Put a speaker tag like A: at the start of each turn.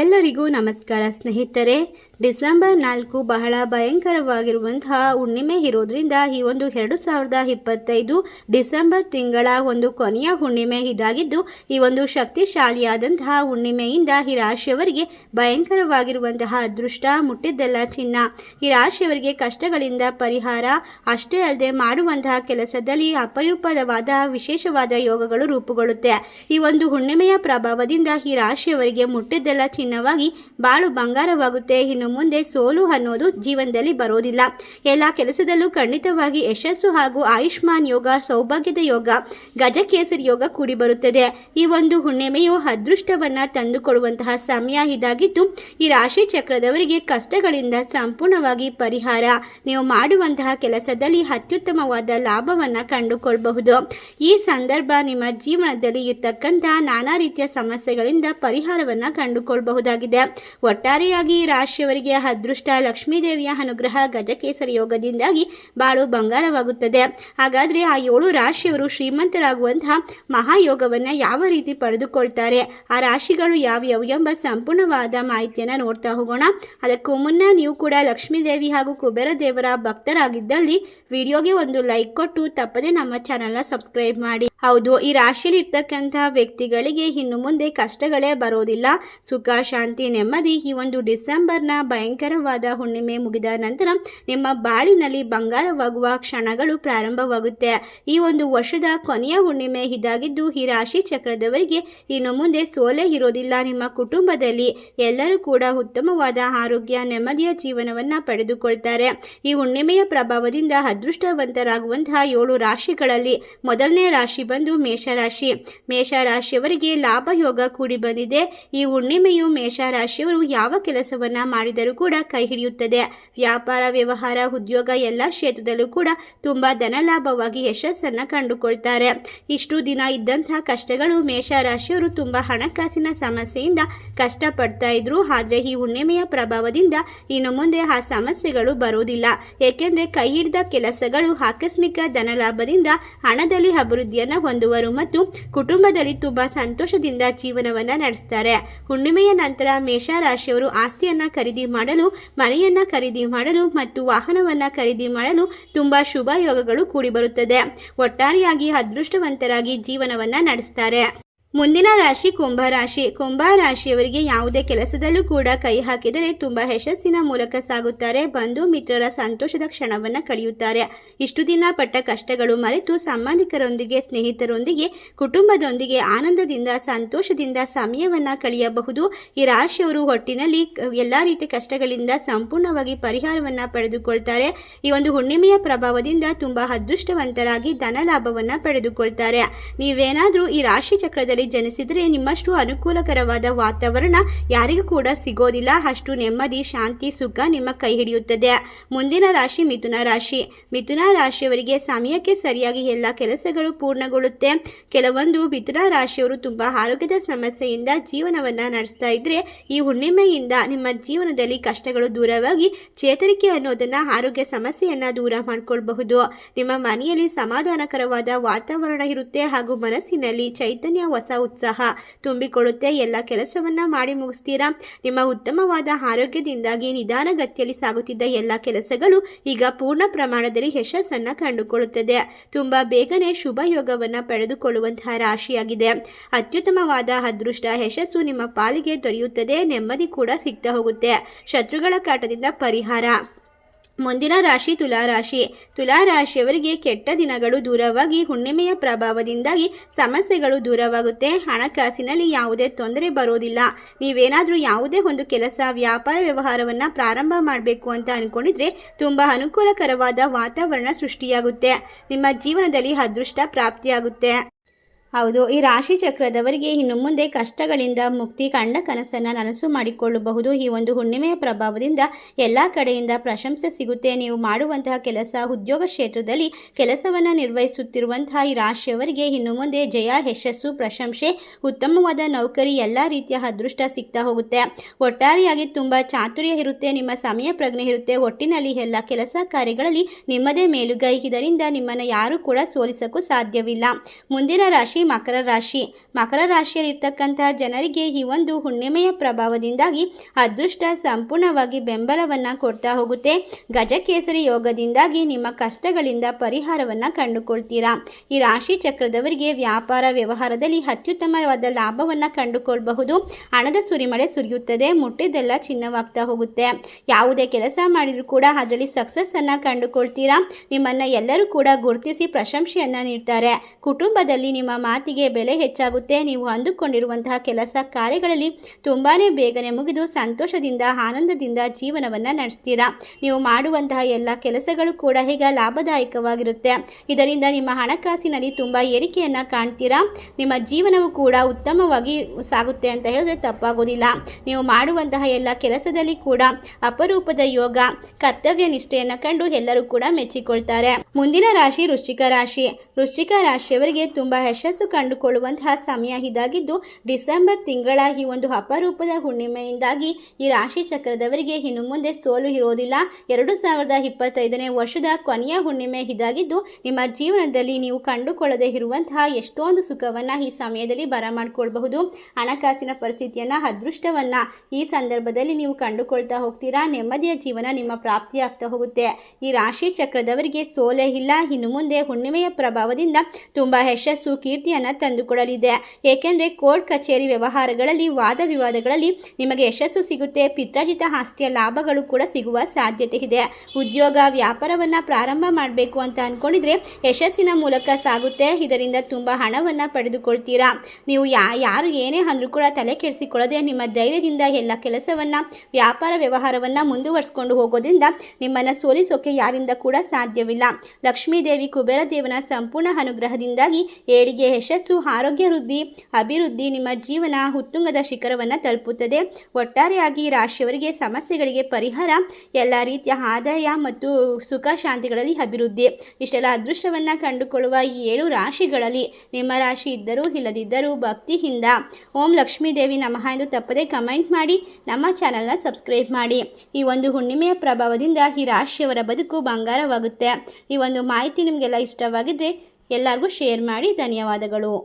A: ಎಲ್ಲರಿಗೂ ನಮಸ್ಕಾರ ಸ್ನೇಹಿತರೆ. ಡಿಸೆಂಬರ್ ನಾಲ್ಕು ಬಹಳ ಭಯಂಕರವಾಗಿರುವಂತಹ ಹುಣ್ಣಿಮೆ ಇರೋದ್ರಿಂದ ಈ ಒಂದು ಎರಡು ಸಾವಿರದ ಇಪ್ಪತ್ತೈದು ಡಿಸೆಂಬರ್ ತಿಂಗಳ ಒಂದು ಕೊನೆಯ ಹುಣ್ಣಿಮೆ ಇದಾಗಿದ್ದು, ಈ ಒಂದು ಶಕ್ತಿಶಾಲಿಯಾದಂತಹ ಹುಣ್ಣಿಮೆಯಿಂದ ಈ ರಾಶಿಯವರಿಗೆ ಭಯಂಕರವಾಗಿರುವಂತಹ ಅದೃಷ್ಟ ಮುಟ್ಟಿದ್ದೆಲ್ಲ ಚಿನ್ನ. ಈ ರಾಶಿಯವರಿಗೆ ಕಷ್ಟಗಳಿಂದ ಪರಿಹಾರ, ಅಷ್ಟೇ ಅಲ್ಲದೆ ಮಾಡುವಂತಹ ಕೆಲಸದಲ್ಲಿ ಅಪರೂಪದವಾದ ವಿಶೇಷವಾದ ಯೋಗಗಳು ರೂಪುಗೊಳ್ಳುತ್ತೆ. ಈ ಒಂದು ಹುಣ್ಣಿಮೆಯ ಪ್ರಭಾವದಿಂದ ಈ ರಾಶಿಯವರಿಗೆ ಮುಟ್ಟಿದ್ದೆಲ್ಲ ಚಿನ್ನವಾಗಿ ಬಾಳು ಬಂಗಾರವಾಗುತ್ತೆ. ಇನ್ನು ಮುಂದೆ ಸೋಲು ಅನ್ನೋದು ಜೀವನದಲ್ಲಿ ಬರೋದಿಲ್ಲ. ಎಲ್ಲ ಕೆಲಸದಲ್ಲೂ ಖಂಡಿತವಾಗಿ ಯಶಸ್ಸು ಹಾಗೂ ಆಯುಷ್ಮಾನ್ ಯೋಗ, ಸೌಭಾಗ್ಯದ ಯೋಗ, ಗಜಕೇಸರಿ ಯೋಗ ಕೂಡಿ ಬರುತ್ತದೆ. ಈ ಒಂದು ಹುಣ್ಣಿಮೆಯು ಅದೃಷ್ಟವನ್ನ ತಂದುಕೊಡುವಂತಹ ಸಮಯ ಇದಾಗಿದ್ದು, ಈ ರಾಶಿ ಚಕ್ರದವರಿಗೆ ಕಷ್ಟಗಳಿಂದ ಸಂಪೂರ್ಣವಾಗಿ ಪರಿಹಾರ. ನೀವು ಮಾಡುವಂತಹ ಕೆಲಸದಲ್ಲಿ ಅತ್ಯುತ್ತಮವಾದ ಲಾಭವನ್ನ ಕಂಡುಕೊಳ್ಳಬಹುದು ಈ ಸಂದರ್ಭ ನಿಮ್ಮ ಜೀವನದಲ್ಲಿ ಇರ್ತಕ್ಕಂತಹ ನಾನಾ ರೀತಿಯ ಸಮಸ್ಯೆಗಳಿಂದ ಪರಿಹಾರವನ್ನ ಕಂಡುಕೊಳ್ಳಬಹುದಾಗಿದೆ ಒಟ್ಟಾರೆಯಾಗಿ ಈ ರಾಶಿಯವರಿಗೆ ಅದೃಷ್ಟ ಲಕ್ಷ್ಮೀದೇವಿಯ ಅನುಗ್ರಹ ಗಜಕೇಸರಿ ಯೋಗದಿಂದಾಗಿ ಬಾಳು ಬಂಗಾರವಾಗುತ್ತದೆ. ಹಾಗಾದರೆ ಆ ಏಳು ರಾಶಿಯವರು ಶ್ರೀಮಂತರಾಗುವಂತಹ ಮಹಾಯೋಗವನ್ನು ಯಾವ ರೀತಿ ಪಡೆದುಕೊಳ್ತಾರೆ? ಆ ರಾಶಿಗಳು ಯಾವ್ಯಾವು ಎಂಬ ಸಂಪೂರ್ಣವಾದ ಮಾಹಿತಿಯನ್ನು ನೋಡ್ತಾ ಹೋಗೋಣ. ಅದಕ್ಕೂ ಮುನ್ನ ನೀವು ಕೂಡ ಲಕ್ಷ್ಮೀದೇವಿ ಹಾಗೂ ಕುಬೇರ ದೇವರ ಭಕ್ತರಾಗಿದ್ದಲ್ಲಿ ವಿಡಿಯೋಗೆ ಒಂದು ಲೈಕ್ ಕೊಟ್ಟು ತಪ್ಪದೆ ನಮ್ಮ ಚಾನಲ್ನ ಸಬ್ಸ್ಕ್ರೈಬ್ ಮಾಡಿ. ಹೌದು, ಈ ರಾಶಿಯಲ್ಲಿ ಇರ್ತಕ್ಕಂತಹ ವ್ಯಕ್ತಿಗಳಿಗೆ ಇನ್ನು ಮುಂದೆ ಕಷ್ಟಗಳೇ ಬರೋದಿಲ್ಲ. ಸುಖ, ಶಾಂತಿ, ನೆಮ್ಮದಿ ಈ ಒಂದು ಡಿಸೆಂಬರ್ನ ಭಯಂಕರವಾದ ಹುಣ್ಣಿಮೆ ಮುಗಿದ ನಂತರ ನಿಮ್ಮ ಬಾಳಿನಲ್ಲಿ ಬಂಗಾರವಾಗುವ ಕ್ಷಣಗಳು ಪ್ರಾರಂಭವಾಗುತ್ತೆ. ಈ ಒಂದು ವರ್ಷದ ಕೊನೆಯ ಹುಣ್ಣಿಮೆ ಇದಾಗಿದ್ದು ಈ ರಾಶಿ ಚಕ್ರದವರಿಗೆ ಇನ್ನು ಮುಂದೆ ಸೋಲೆ ಇರೋದಿಲ್ಲ ನಿಮ್ಮ ಕುಟುಂಬದಲ್ಲಿ. ಎಲ್ಲರೂ ಕೂಡ ಉತ್ತಮವಾದ ಆರೋಗ್ಯ, ನೆಮ್ಮದಿಯ ಜೀವನವನ್ನ ಪಡೆದುಕೊಳ್ತಾರೆ. ಈ ಹುಣ್ಣಿಮೆಯ ಪ್ರಭಾವದಿಂದ ಅದೃಷ್ಟವಂತರಾಗುವಂತಹ ಏಳು ರಾಶಿಗಳಲ್ಲಿ ಮೊದಲನೇ ರಾಶಿ ಮೇಷರಾಶಿ. ಮೇಷರಾಶಿಯವರಿಗೆ ಲಾಭ ಯೋಗ ಕೂಡಿ ಬಂದಿದೆ. ಈ ಹುಣ್ಣಿಮೆಯು ಮೇಷರಾಶಿಯವರು ಯಾವ ಕೆಲಸವನ್ನ ಮಾಡಿದರೂ ಕೂಡ ಕೈ ಹಿಡಿಯುತ್ತದೆ. ವ್ಯಾಪಾರ, ವ್ಯವಹಾರ, ಉದ್ಯೋಗ ಎಲ್ಲ ಕ್ಷೇತ್ರದಲ್ಲೂ ಕೂಡ ತುಂಬಾ ಧನಲಾಭವಾಗಿ ಯಶಸ್ಸನ್ನ ಕಂಡುಕೊಳ್ತಾರೆ. ಇಷ್ಟು ದಿನ ಇದ್ದಂತಹ ಕಷ್ಟಗಳು ಮೇಷರಾಶಿಯವರು ತುಂಬಾ ಹಣಕಾಸಿನ ಸಮಸ್ಯೆಯಿಂದ ಕಷ್ಟಪಡ್ತಾ ಇದ್ರು. ಆದ್ರೆ ಈ ಹುಣ್ಣಿಮೆಯ ಪ್ರಭಾವದಿಂದ ಇನ್ನು ಮುಂದೆ ಆ ಸಮಸ್ಯೆಗಳು ಬರುವುದಿಲ್ಲ. ಏಕೆಂದ್ರೆ ಕೈ ಹಿಡಿದ ಕೆಲಸಗಳು ಆಕಸ್ಮಿಕ ಧನಲಾಭದಿಂದ ಹಣದಲ್ಲಿ ಅಭಿವೃದ್ಧಿಯನ್ನ ಹೊಂದುವರು ಮತ್ತು ಕುಟುಂಬದಲ್ಲಿ ತುಂಬಾ ಸಂತೋಷದಿಂದ ಜೀವನವನ್ನ ನಡೆಸ್ತಾರೆ. ಹುಣ್ಣಿಮೆಯ ನಂತರ ಮೇಷರಾಶಿಯವರು ಆಸ್ತಿಯನ್ನ ಖರೀದಿ ಮಾಡಲು, ಮನೆಯನ್ನ ಖರೀದಿ ಮಾಡಲು ಮತ್ತು ವಾಹನವನ್ನ ಖರೀದಿ ಮಾಡಲು ತುಂಬಾ ಶುಭ ಯೋಗಗಳು ಕೂಡಿಬರುತ್ತದೆ. ಒಟ್ಟಾರೆಯಾಗಿ ಅದೃಷ್ಟವಂತರಾಗಿ ಜೀವನವನ್ನ ನಡೆಸ್ತಾರೆ. ಮುಂದಿನ ರಾಶಿ ಕುಂಭ ರಾಶಿ. ಕುಂಭ ರಾಶಿಯವರಿಗೆ ಯಾವುದೇ ಕೆಲಸದಲ್ಲೂ ಕೂಡ ಕೈ ಹಾಕಿದರೆ ತುಂಬ ಯಶಸ್ಸಿನ ಮೂಲಕ ಸಾಗುತ್ತಾರೆ. ಬಂಧು ಮಿತ್ರರ ಸಂತೋಷದ ಕ್ಷಣವನ್ನು ಕಳೆಯುತ್ತಾರೆ. ಇಷ್ಟು ದಿನ ಪಟ್ಟ ಕಷ್ಟಗಳು ಮರೆತು ಸಂಬಂಧಿಕರೊಂದಿಗೆ ಸ್ನೇಹಿತರೊಂದಿಗೆ, ಕುಟುಂಬದೊಂದಿಗೆ ಆನಂದದಿಂದ, ಸಂತೋಷದಿಂದ ಸಮಯವನ್ನು ಕಳೆಯಬಹುದು. ಈ ರಾಶಿಯವರು ಒಟ್ಟಿನಲ್ಲಿ ಎಲ್ಲ ರೀತಿಯ ಕಷ್ಟಗಳಿಂದ ಸಂಪೂರ್ಣವಾಗಿ ಪರಿಹಾರವನ್ನು ಪಡೆದುಕೊಳ್ತಾರೆ. ಈ ಒಂದು ಹುಣ್ಣಿಮೆಯ ಪ್ರಭಾವದಿಂದ ತುಂಬ ಅದೃಷ್ಟವಂತರಾಗಿ ಧನ ಲಾಭವನ್ನು ಪಡೆದುಕೊಳ್ತಾರೆ. ನೀವೇನಾದರೂ ಈ ರಾಶಿ ಚಕ್ರದಲ್ಲಿ ಜನಿಸಿದರೆ ನಿಮ್ಮಷ್ಟು ಅನುಕೂಲಕರವಾದ ವಾತಾವರಣ ಯಾರಿಗೂ ಕೂಡ ಸಿಗೋದಿಲ್ಲ. ಅಷ್ಟು ನೆಮ್ಮದಿ, ಶಾಂತಿ, ಸುಖ ನಿಮ್ಮ ಕೈ ಹಿಡಿಯುತ್ತದೆ. ಮುಂದಿನ ರಾಶಿ ಮಿಥುನ ರಾಶಿ. ಮಿಥುನ ರಾಶಿಯವರಿಗೆ ಸಮಯಕ್ಕೆ ಸರಿಯಾಗಿ ಎಲ್ಲ ಕೆಲಸಗಳು ಪೂರ್ಣಗೊಳ್ಳುತ್ತೆ. ಕೆಲವೊಂದು ಮಿಥುನ ರಾಶಿಯವರು ತುಂಬ ಆರೋಗ್ಯದ ಸಮಸ್ಯೆಯಿಂದ ಜೀವನವನ್ನು ನಡೆಸ್ತಾ ಇದ್ರೆ, ಈ ಹುಣ್ಣಿಮೆಯಿಂದ ನಿಮ್ಮ ಜೀವನದಲ್ಲಿ ಕಷ್ಟಗಳು ದೂರವಾಗಿ ಚೇತರಿಕೆ ಅನ್ನೋದನ್ನು, ಆರೋಗ್ಯ ಸಮಸ್ಯೆಯನ್ನ ದೂರ ಮಾಡಿಕೊಳ್ಬಹುದು. ನಿಮ್ಮ ಮನೆಯಲ್ಲಿ ಸಮಾಧಾನಕರವಾದ ವಾತಾವರಣ ಇರುತ್ತೆ ಹಾಗೂ ಮನಸ್ಸಿನಲ್ಲಿ ಚೈತನ್ಯ, ಹೊಸ ಉತ್ಸಾಹ ತುಂಬಿಕೊಳ್ಳುತ್ತೆ. ಎಲ್ಲ ಕೆಲಸವನ್ನ ಮಾಡಿ ಮುಗಿಸ್ತೀರಾ? ನಿಮ್ಮ ಉತ್ತಮವಾದ ಆರೋಗ್ಯದಿಂದಾಗಿ ನಿಧಾನಗತಿಯಲ್ಲಿ ಸಾಗುತ್ತಿದ್ದ ಎಲ್ಲ ಕೆಲಸಗಳು ಈಗ ಪೂರ್ಣ ಪ್ರಮಾಣದಲ್ಲಿ ಯಶಸ್ಸನ್ನ ಕಂಡುಕೊಳ್ಳುತ್ತದೆ. ತುಂಬಾ ಬೇಗನೆ ಶುಭ ಯೋಗವನ್ನ ಪಡೆದುಕೊಳ್ಳುವಂತಹ ರಾಶಿಯಾಗಿದೆ. ಅತ್ಯುತ್ತಮವಾದ ಅದೃಷ್ಟ ಯಶಸ್ಸು ನಿಮ್ಮ ಪಾಲಿಗೆ ದೊರೆಯುತ್ತದೆ. ನೆಮ್ಮದಿ ಕೂಡ ಸಿಗ್ತಾ ಹೋಗುತ್ತೆ. ಶತ್ರುಗಳ ಕಾಟದಿಂದ ಪರಿಹಾರ. ಮುಂದಿನ ರಾಶಿ ತುಲಾರಾಶಿ ತುಲಾರಾಶಿಯವರಿಗೆ ಕೆಟ್ಟ ದಿನಗಳು ದೂರವಾಗಿ ಹುಣ್ಣಿಮೆಯ ಪ್ರಭಾವದಿಂದಾಗಿ ಸಮಸ್ಯೆಗಳು ದೂರವಾಗುತ್ತೆ. ಹಣಕಾಸಿನಲ್ಲಿ ಯಾವುದೇ ತೊಂದರೆ ಬರೋದಿಲ್ಲ. ನೀವೇನಾದರೂ ಯಾವುದೇ ಒಂದು ಕೆಲಸ, ವ್ಯಾಪಾರ ವ್ಯವಹಾರವನ್ನು ಪ್ರಾರಂಭ ಮಾಡಬೇಕು ಅಂತ ಅಂದ್ಕೊಂಡಿದ್ರೆ ತುಂಬ ಅನುಕೂಲಕರವಾದ ವಾತಾವರಣ ಸೃಷ್ಟಿಯಾಗುತ್ತೆ. ನಿಮ್ಮ ಜೀವನದಲ್ಲಿ ಅದೃಷ್ಟ ಪ್ರಾಪ್ತಿಯಾಗುತ್ತೆ. ಹೌದು, ಈ ರಾಶಿ ಚಕ್ರದವರಿಗೆ ಇನ್ನು ಮುಂದೆ ಕಷ್ಟಗಳಿಂದ ಮುಕ್ತಿ ಕಂಡ ಕನಸನ್ನು ನನಸು ಮಾಡಿಕೊಳ್ಳಬಹುದು. ಈ ಒಂದು ಹುಣ್ಣಿಮೆಯ ಪ್ರಭಾವದಿಂದ ಎಲ್ಲ ಕಡೆಯಿಂದ ಪ್ರಶಂಸೆ ಸಿಗುತ್ತೆ. ನೀವು ಮಾಡುವಂತಹ ಕೆಲಸ ಉದ್ಯೋಗ ಕ್ಷೇತ್ರದಲ್ಲಿ ಕೆಲಸವನ್ನು ನಿರ್ವಹಿಸುತ್ತಿರುವಂತಹ ಈ ರಾಶಿಯವರಿಗೆ ಇನ್ನು ಮುಂದೆ ಜಯ, ಯಶಸ್ಸು, ಪ್ರಶಂಸೆ, ಉತ್ತಮವಾದ ನೌಕರಿ, ಎಲ್ಲ ರೀತಿಯ ಅದೃಷ್ಟ ಸಿಗ್ತಾ ಹೋಗುತ್ತೆ. ಒಟ್ಟಾರೆಯಾಗಿ ತುಂಬ ಚಾತುರ್ಯ ಇರುತ್ತೆ, ನಿಮ್ಮ ಸಮಯ ಪ್ರಜ್ಞೆ ಇರುತ್ತೆ. ಒಟ್ಟಿನಲ್ಲಿ ಎಲ್ಲ ಕೆಲಸ ಕಾರ್ಯಗಳಲ್ಲಿ ನಿಮ್ಮದೇ ಮೇಲುಗೈ. ಇದರಿಂದ ನಿಮ್ಮನ್ನು ಯಾರೂ ಕೂಡ ಸೋಲಿಸಕ್ಕೂ ಸಾಧ್ಯವಿಲ್ಲ. ಮುಂದಿನ ರಾಶಿ ರಾಶಿ, ಮಕರ ರಾಶಿ. ಮಕರ ರಾಶಿಯಲ್ಲಿರ್ತಕ್ಕಂತಹ ಜನರಿಗೆ ಈ ಒಂದು ಹುಣ್ಣಿಮೆಯ ಪ್ರಭಾವದಿಂದಾಗಿ ಅದೃಷ್ಟ ಸಂಪೂರ್ಣವಾಗಿ ಬೆಂಬಲವನ್ನು ಕೊಡ್ತಾ ಹೋಗುತ್ತೆ. ಗಜಕೇಸರಿ ಯೋಗದಿಂದಾಗಿ ನಿಮ್ಮ ಕಷ್ಟಗಳಿಂದ ಪರಿಹಾರವನ್ನು ಕಂಡುಕೊಳ್ತೀರಾ? ಈ ರಾಶಿ ಚಕ್ರದವರಿಗೆ ವ್ಯಾಪಾರ ವ್ಯವಹಾರದಲ್ಲಿ ಅತ್ಯುತ್ತಮವಾದ ಲಾಭವನ್ನು ಕಂಡುಕೊಳ್ಬಹುದು. ಹಣದ ಸುರಿಮಳೆ ಸುರಿಯುತ್ತದೆ, ಮುಟ್ಟಿದ್ದೆಲ್ಲ ಚಿನ್ನವಾಗ್ತಾ ಹೋಗುತ್ತೆ. ಯಾವುದೇ ಕೆಲಸ ಮಾಡಿದರೂ ಕೂಡ ಅದರಲ್ಲಿ ಸಕ್ಸಸ್ಸನ್ನು ಕಂಡುಕೊಳ್ತೀರಾ? ನಿಮ್ಮನ್ನು ಎಲ್ಲರೂ ಕೂಡ ಗುರುತಿಸಿ ಪ್ರಶಂಸೆಯನ್ನು ನೀಡ್ತಾರೆ. ಕುಟುಂಬದಲ್ಲಿ ನಿಮ್ಮ ಮಾತಿಗೆ ಬೆಲೆ ಹೆಚ್ಚಾಗುತ್ತೆ. ನೀವು ಅಂದುಕೊಂಡಿರುವಂತಹ ಕೆಲಸ ಕಾರ್ಯಗಳಲ್ಲಿ ತುಂಬಾ ಬೇಗನೆ ಮುಗಿದು ಸಂತೋಷದಿಂದ, ಆನಂದದಿಂದ ಜೀವನವನ್ನು ನಡೆಸ್ತೀರಾ? ನೀವು ಮಾಡುವಂತಹ ಎಲ್ಲ ಕೆಲಸಗಳು ಕೂಡ ಈಗ ಲಾಭದಾಯಕವಾಗಿರುತ್ತೆ. ಇದರಿಂದ ನಿಮ್ಮ ಹಣಕಾಸಿನಲ್ಲಿ ತುಂಬ ಏರಿಕೆಯನ್ನು ಕಾಣ್ತೀರಾ? ನಿಮ್ಮ ಜೀವನವು ಕೂಡ ಉತ್ತಮವಾಗಿ ಸಾಗುತ್ತೆ ಅಂತ ಹೇಳಿದ್ರೆ ತಪ್ಪಾಗೋದಿಲ್ಲ. ನೀವು ಮಾಡುವಂತಹ ಎಲ್ಲ ಕೆಲಸದಲ್ಲಿ ಕೂಡ ಅಪರೂಪದ ಯೋಗ, ಕರ್ತವ್ಯ ನಿಷ್ಠೆಯನ್ನು ಕಂಡು ಎಲ್ಲರೂ ಕೂಡ ಮೆಚ್ಚಿಕೊಳ್ತಾರೆ. ಮುಂದಿನ ರಾಶಿ ವೃಶ್ಚಿಕ ರಾಶಿ. ವೃಶ್ಚಿಕ ರಾಶಿಯವರಿಗೆ ತುಂಬ ಯಶಸ್ಸು ಕಂಡುಕೊಳ್ಳುವಂತಹ ಸಮಯ ಇದಾಗಿದ್ದು, ಡಿಸೆಂಬರ್ ತಿಂಗಳ ಈ ಒಂದು ಅಪರೂಪದ ಹುಣ್ಣಿಮೆಯಿಂದಾಗಿ ಈ ರಾಶಿ ಚಕ್ರದವರಿಗೆ ಇನ್ನು ಮುಂದೆ ಸೋಲು ಇರೋದಿಲ್ಲ. ಎರಡು ಸಾವಿರದ ಇಪ್ಪತ್ತೈದನೇ ವರ್ಷದ ಕೊನೆಯ ಹುಣ್ಣಿಮೆ ಇದಾಗಿದ್ದು, ನಿಮ್ಮ ಜೀವನದಲ್ಲಿ ನೀವು ಕಂಡುಕೊಳ್ಳದೆ ಇರುವಂತಹ ಎಷ್ಟೊಂದು ಸುಖವನ್ನು ಈ ಸಮಯದಲ್ಲಿ ಬರಮಾಡಿಕೊಳ್ಳಬಹುದು ಹಣಕಾಸಿನ ಪರಿಸ್ಥಿತಿಯನ್ನು, ಅದೃಷ್ಟವನ್ನು ಈ ಸಂದರ್ಭದಲ್ಲಿ ನೀವು ಕಂಡುಕೊಳ್ತಾ ಹೋಗ್ತೀರಾ? ನೆಮ್ಮದಿಯ ಜೀವನ ನಿಮ್ಮ ಪ್ರಾಪ್ತಿಯಾಗ್ತಾ ಹೋಗುತ್ತೆ. ಈ ರಾಶಿ ಚಕ್ರದವರಿಗೆ ಸೋಲೆ ಇಲ್ಲ. ಇನ್ನು ಮುಂದೆ ಹುಣ್ಣಿಮೆಯ ಪ್ರಭಾವದಿಂದ ತುಂಬ ಯಶಸ್ಸು ಕೀರ್ತಿಯನ್ನು ತಂದುಕೊಡಲಿದೆ. ಏಕೆಂದರೆ ಕೋರ್ಟ್ ಕಚೇರಿ ವ್ಯವಹಾರಗಳಲ್ಲಿ, ವಾದ ವಿವಾದಗಳಲ್ಲಿ ನಿಮಗೆ ಯಶಸ್ಸು ಸಿಗುತ್ತೆ. ಪಿತ್ರಾಜಿತ ಆಸ್ತಿಯ ಲಾಭಗಳು ಕೂಡ ಸಿಗುವ ಸಾಧ್ಯತೆ ಇದೆ. ಉದ್ಯೋಗ ವ್ಯಾಪಾರವನ್ನು ಪ್ರಾರಂಭ ಮಾಡಬೇಕು ಅಂತ ಅಂದ್ಕೊಂಡಿದ್ರೆ ಯಶಸ್ಸಿನ ಮೂಲಕ ಸಾಗುತ್ತೆ. ಇದರಿಂದ ತುಂಬ ಹಣವನ್ನು ಪಡೆದುಕೊಳ್ತೀರಾ? ನೀವು ಯಾ, ಯಾರು ಏನೇ ಅಂದರೂ ಕೂಡ ತಲೆ ಕೆಡಿಸಿಕೊಳ್ಳದೆ ನಿಮ್ಮ ಧೈರ್ಯದಿಂದ ಎಲ್ಲ ಕೆಲಸವನ್ನು, ವ್ಯಾಪಾರ ವ್ಯವಹಾರವನ್ನು ಮುಂದುವರಿಸ್ಕೊಂಡು ಹೋಗೋದ್ರಿಂದ ನಿಮ್ಮನ್ನು ಸೋಲಿಸೋಕೆ ಯಾರಿಂದ ಕೂಡ ಸಾಧ್ಯವಿಲ್ಲ. ಲಕ್ಷ್ಮೀದೇವಿ ಕುಬೇರ ದೇವನ ಸಂಪೂರ್ಣ ಅನುಗ್ರಹದಿಂದಾಗಿ ಏಳಿಗೆ ಯಶಸ್ಸು, ಆರೋಗ್ಯ ವೃದ್ಧಿ, ಅಭಿವೃದ್ಧಿ ನಿಮ್ಮ ಜೀವನ ಉತ್ತುಂಗದ ಶಿಖರವನ್ನು ತಲುಪುತ್ತದೆ. ಒಟ್ಟಾರೆಯಾಗಿ ರಾಶಿಯವರಿಗೆ ಸಮಸ್ಯೆಗಳಿಗೆ ಪರಿಹಾರ, ಎಲ್ಲ ರೀತಿಯ ಆದಾಯ ಮತ್ತು ಸುಖ ಶಾಂತಿಗಳಲ್ಲಿ ಅಭಿವೃದ್ಧಿ. ಇಷ್ಟೆಲ್ಲ ಅದೃಷ್ಟವನ್ನು ಕಂಡುಕೊಳ್ಳುವ ಈ ಏಳು ರಾಶಿಗಳಲ್ಲಿ ನಿಮ್ಮ ರಾಶಿ ಇದ್ದರೂ ಇಲ್ಲದಿದ್ದರೂ ಭಕ್ತಿಯಿಂದ ಓಂ ಲಕ್ಷ್ಮೀದೇವಿ ನಮಃ ಎಂದು ತಪ್ಪದೆ ಕಮೆಂಟ್ ಮಾಡಿ, ನಮ್ಮ ಚಾನಲ್ನ ಸಬ್ಸ್ಕ್ರೈಬ್ ಮಾಡಿ. ಈ ಒಂದು ಹುಣ್ಣಿಮೆಯ ಪ್ರಭಾವದಿಂದ ಈ ರಾಶಿಯವರ ಬದುಕು ಬಂಗಾರವಾಗುತ್ತೆ. ಈ ಒಂದು ಮಾಹಿತಿ ನಿಮಗೆಲ್ಲ ಇಷ್ಟವಾಗಿದ್ದರೆ ಎಲ್ಲರಿಗೂ ಶೇರ್ ಮಾಡಿ ಧನ್ಯವಾದಗಳು.